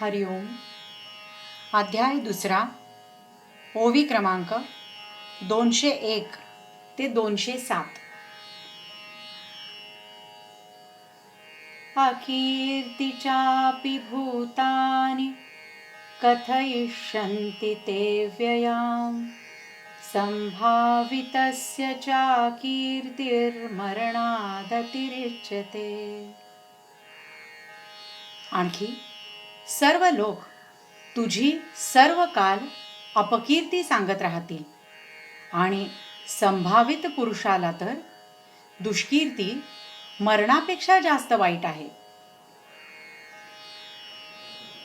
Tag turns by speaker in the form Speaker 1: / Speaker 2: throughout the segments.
Speaker 1: हरिओम अध्याय दुसरा ओवी क्रमांक दोनशे एक ते दोनशे सात. अकीर्तिचापि भूतानि कथयिष्यन्ति ते व्ययां। सम्भावितस्य चाकीर्तिर्मरणादतिरिच्यते। आणखी सर्व लोक तुझी सर्व काल अपकीर्ती सांगत राहतील. आणि संभावित पुरुषाला तर दुष्कीर्ती मरणापेक्षा जास्त वाईट आहे.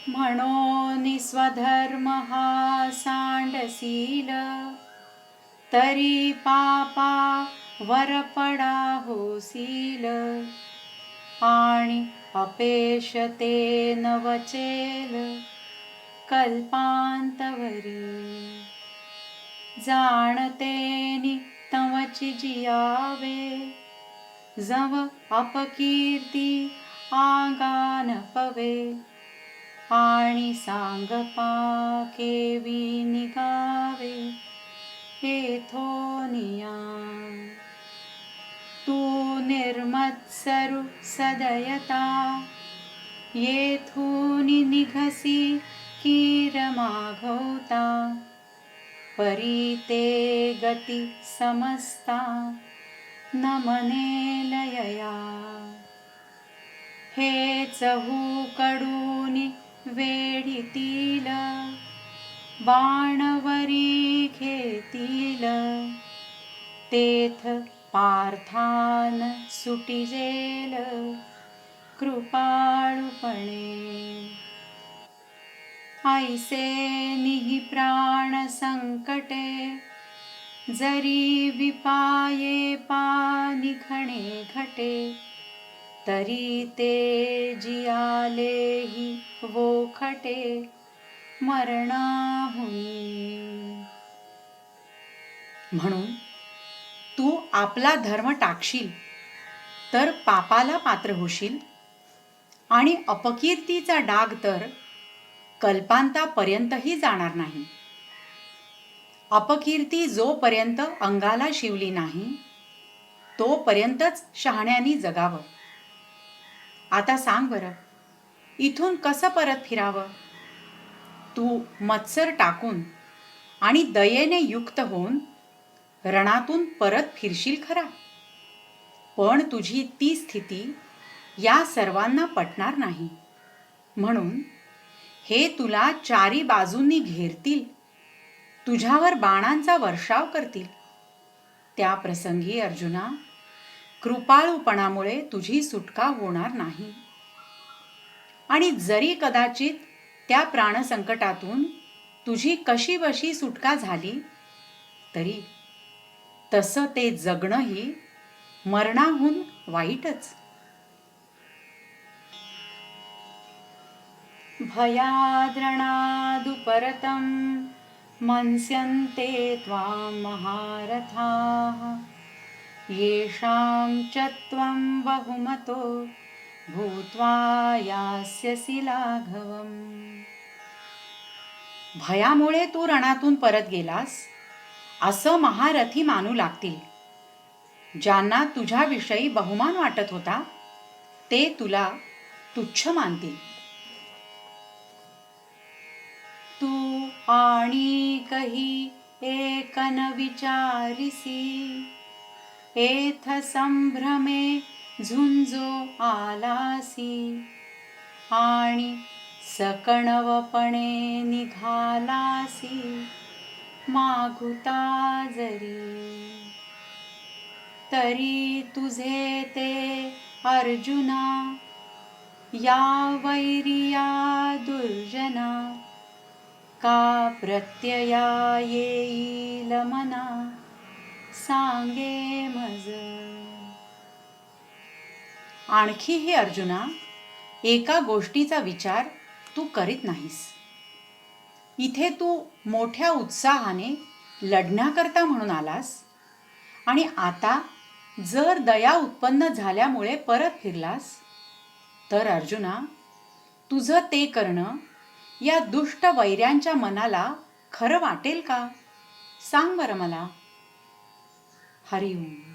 Speaker 1: म्हणून स्वधर्म हा सांडसील तरी पापा वरपडा होसील आणि अपेशते न वचेल कल्पांतवरी. जाणते तवची जियावे. जव अपकीर्ती आगान पवे. आणि सांगपा केवी निगावे हेथोनिया निया मत्सरु सदयता। येथूनि निघसी कीरमाघवता परीते गति समस्ता। न मने लयया। हे चहू कडूनि वेढीतील बाणवरी घेतील। तेथ पार्थान सुटिजेल कृपाळुपणे. ऐसे निहि प्राण संकटे जरी विपाये पानिखणे घणे घटे तरी ते जियालेही वोखटे मरणाहुनी. म्हणून तू आपला धर्म टाकशील तर पापाला पात्र होशील. आणि अपकीर्तीचा डाग तर कल्पांतापर्यंतही जाणार नाही. अपकीर्ती जोपर्यंत अंगाला शिवली नाही तोपर्यंतच शहाण्यानी जगावं. आता सांग बरं इथून कसं परत फिरावं? तू मत्सर टाकून आणि दयेने युक्त होऊन रणातून परत फिरशील खरा. पण तुझी ती स्थिती या सर्वांना पटणार नाही. म्हणून हे तुला चारी बाजूंनी घेरतील. तुझ्यावर बाणांचा वर्षाव करतील. त्या प्रसंगी अर्जुना कृपाळूपणामुळे तुझी सुटका होणार नाही. आणि जरी कदाचित त्या प्राणसंकटातून तुझी कशी बशी सुटका झाली तरी तसं ते जगणंही मरणाहून वाईटच. भयाद्रणादुपरतं मन्स्यन्ते त्वां महारथाः। येषां च त्वं बहुमतो भूत्वा यास्यसि लाघवम् भयामुळे तू रणातून परत गेलास? असं महारथी मानू लागतील. ज्यांना तुझ्याविषयी बहुमान वाटत होता ते तुला तुच्छ मानतील. तू आणि कही एकन विचारिसी एथ संभ्रमे झुंजो आलासी आणि सकणवपणे निघालासी. मागुता जरी तरी तुझे ते अर्जुना या वैरिया दुर्जना का प्रत्यया येईल मना सांगे मज. आणखीही अर्जुना एका गोष्टीचा विचार तू करीत नाहीस. इथे तू मोठ्या उत्साहाने लढण्याकरता म्हणून आलास आणि आता जर दया उत्पन्न झाल्यामुळे परत फिरलास तर अर्जुना तुझं ते करणं या दुष्ट वैऱ्यांच्या मनाला खरं वाटेल का? सांग बरं मला. हरिओम.